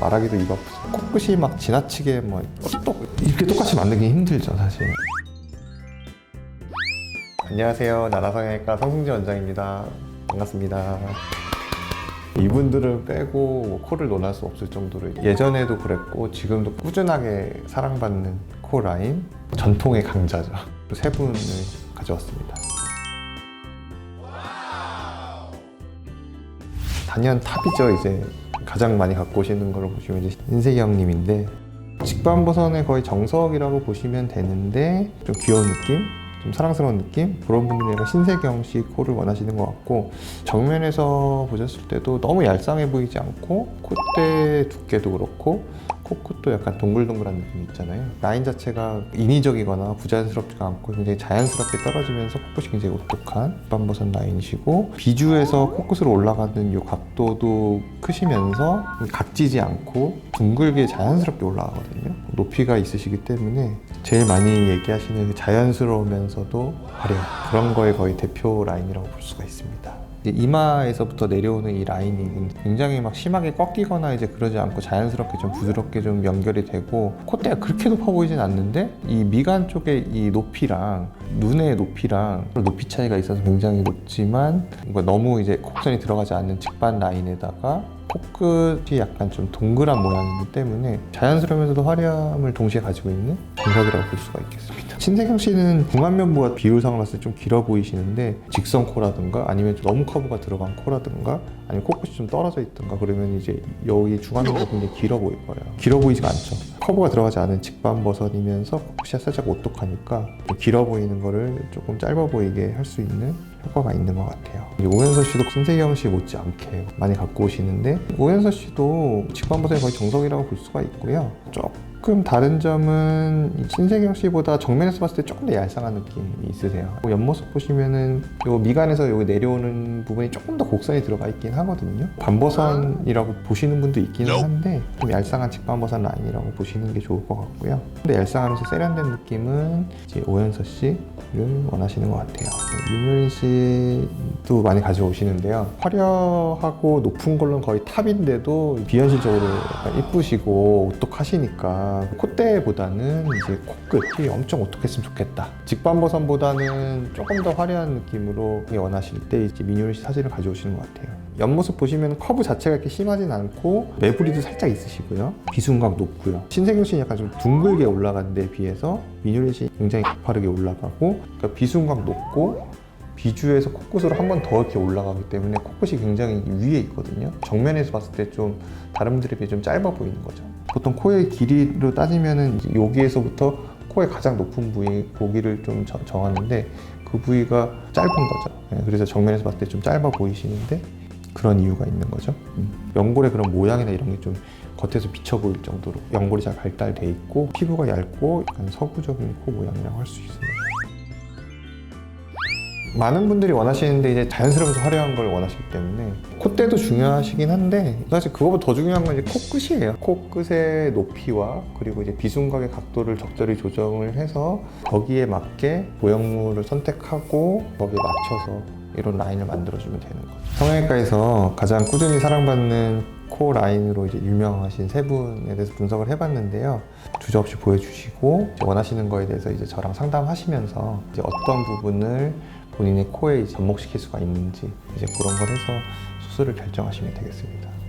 말하기도 입 아프죠. 코끝이 막 지나치게 뭐똑 이렇게 똑같이 만들기 힘들죠 사실. 안녕하세요. 나나성형외과 성승재 원장입니다. 반갑습니다. 이분들은 빼고 뭐 코를 논할 수 없을 정도로 예전에도 그랬고 지금도 꾸준하게 사랑받는 코 라인 전통의 강자죠. 세 분을 가져왔습니다. 단연 탑이죠. 이제 가장 많이 갖고 오시는 걸로 보시면 이제 인세기 형님인데 직반보선의 거의 정석이라고 보시면 되는데 좀 귀여운 느낌, 좀 사랑스러운 느낌? 그런 분들이 약간 신세경 씨 코를 원하시는 것 같고 정면에서 보셨을 때도 너무 얄쌍해 보이지 않고 콧대 두께도 그렇고 코끝도 약간 동글동글한 느낌이 있잖아요 라인 자체가 인위적이거나 부자연스럽지가 않고 굉장히 자연스럽게 떨어지면서 코끝이 굉장히 오똑한 반보선 라인이시고 비주에서 코끝으로 올라가는 이 각도도 크시면서 각지지 않고 둥글게 자연스럽게 올라가거든요 높이가 있으시기 때문에 제일 많이 얘기하시는 그 자연스러우면서도 화려한 그런 거의 거의 대표 라인이라고 볼 수가 있습니다. 이마에서부터 내려오는 이 라인이 굉장히 막 심하게 꺾이거나 이제 그러지 않고 자연스럽게 좀 부드럽게 좀 연결이 되고 콧대가 그렇게 높아 보이진 않는데 이 미간 쪽의 이 높이랑 눈의 높이랑 높이 차이가 있어서 굉장히 높지만 너무 이제 곡선이 들어가지 않는 직반 라인에다가 코끝이 약간 좀 동그란 모양이기 때문에 자연스러우면서도 화려함을 동시에 가지고 있는 정석이라고 볼 수가 있겠습니다. 신세경 씨는 중안면부와 비율상으로 봤을 때 좀 길어 보이시는데 직선 코라든가 아니면 좀 너무 커브가 들어간 코라든가 아니면 코끝이 좀 떨어져 있든가 그러면 이제 여기 중안면부가 굉장히 길어 보일 거예요. 길어 보이지가 않죠. 커브가 들어가지 않은 직반 버선이면서 코끝이 살짝 오똑하니까 좀 길어 보이는 거를 조금 짧아 보이게 할 수 있는 효과가 있는 것 같아요. 이 오현서 씨도 신세경 씨 못지않게 많이 갖고 오시는데 오현서 씨도 직관보선이 거의 정석이라고 볼 수가 있고요. 조금 다른 점은 이 신세경 씨보다 정면에서 봤을 때 조금 더 얄쌍한 느낌이 있으세요. 그 옆모습 보시면은 요 미간에서 여기 내려오는 부분이 조금 더 곡선이 들어가 있긴 하거든요. 반버선이라고 보시는 분도 있기는 한데 좀 얄쌍한 직반버선 라인이라고 보시는 게 좋을 것 같고요. 근데 얄쌍하면서 세련된 느낌은 이제 오현서 씨를 원하시는 것 같아요. 윤효린 씨도 많이 가져오시는데요. 화려하고 높은 걸로는 거의 탑인데도 비현실적으로 이쁘시고 오똑하시니까 콧대보다는 이제 코끝이 엄청 오똑했으면 좋겠다. 직반버선보다는 조금 더 화려한 느낌으로 원하실 때 이제 민효린 씨 사진을 가져오시는 것 같아요. 옆모습 보시면 커브 자체가 이렇게 심하진 않고 매부리도 살짝 있으시고요. 비순각 높고요. 씨는 약간 좀 둥글게 올라간 데 비해서 씨 굉장히 가파르게 올라가고 그러니까 비순각 높고 비주에서 코끝으로 한 번 더 이렇게 올라가기 때문에 코끝이 굉장히 위에 있거든요. 정면에서 봤을 때 좀 다른 분들에 비해 좀 짧아 보이는 거죠. 보통 코의 길이로 따지면은 여기에서부터 코의 가장 높은 부위 고기를 좀 정- 정하는데 그 부위가 짧은 거죠. 예, 그래서 정면에서 봤을 때 좀 짧아 보이시는데 그런 이유가 있는 거죠. 음. 연골의 그런 모양이나 이런 게 좀 겉에서 비쳐 보일 정도로 연골이 잘 발달돼 있고 피부가 얇고 약간 서구적인 코 모양이라고 할 수 있습니다. 많은 분들이 원하시는데 이제 자연스러워서 화려한 걸 원하시기 때문에 콧대도 중요하시긴 한데 사실 그거보다 더 중요한 건 이제 코끝이에요. 코끝의 높이와 그리고 이제 비순각의 각도를 적절히 조정을 해서 거기에 맞게 모형물을 선택하고 거기에 맞춰서 이런 라인을 만들어주면 되는 거죠. 성형외과에서 가장 꾸준히 사랑받는 코 라인으로 이제 유명하신 세 분에 대해서 분석을 해봤는데요. 주저없이 보여주시고 원하시는 거에 대해서 이제 저랑 상담하시면서 이제 어떤 부분을 본인의 코에 접목시킬 수가 있는지 이제 그런 걸 해서 수술을 결정하시면 되겠습니다.